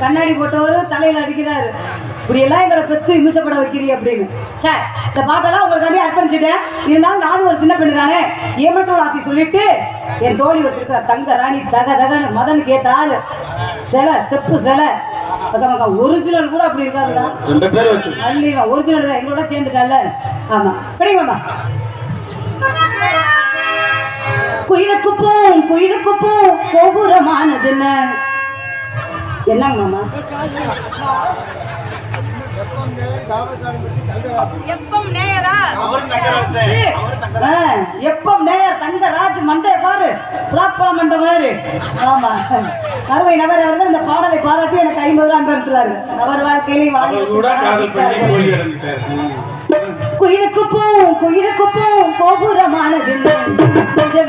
கண்ணாடி போட்டவர் தலையில அடிக்கிறாரு. இப்படி எல்லாம் எங்களை பெத்து இமிசப்பட வைக்கிறீ அப்படின்னு. சே இந்த பாட்டெல்லாம் உங்களுக்காண்டி அர்ப்பணிச்சிட்டேன். இருந்தாலும் நானும் ஒரு சின்ன பெண்ணு தானே. ஏமத்தோட ஆசை சொல்லிட்டு என் தோழி ஒருத்தர் தங்க ராணி தக தகன்னு மதனுக்கு ஏத்த ஆளு. சிலை செப்பு சிலை. ஒரிஜினல் கூட அப்படி இருக்காதுடா. ஒரிஜினல் தான். எங்களோட சேர்ந்துட்டால ஆமா. படிங்கம்மா குயிலுக்கு போம் குயிலுக்கு போம் கோபுரமானது என்ன என்னங்க மாமா? எப்பம் நேயரா? ஆ, எப்ப நேயர் தங்கராஜ் மண்டைய பாரு. பிளாப்பழ மண்டை மாதிரி. ஆமா. அருமை நபர் அவர்கள் இந்த பாடலை பாராட்டி எனக்கு ஐம்பது ரூபா அனுப்பிச்சுள்ளாரு அவர் வாழ்க்கையிலே வாழி அவர் கூட காதல் பண்ணி தோல்வி அடைஞ்சிட்டாரு குயிலுக்கு போம் குயிலுக்கு போம் கோபுரமானது கொஞ்சம்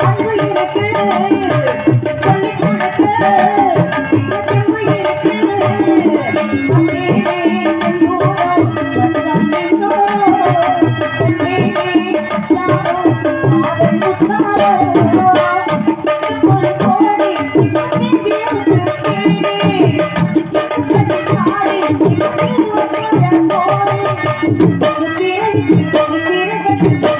அன்பு இருக்கு Thank you.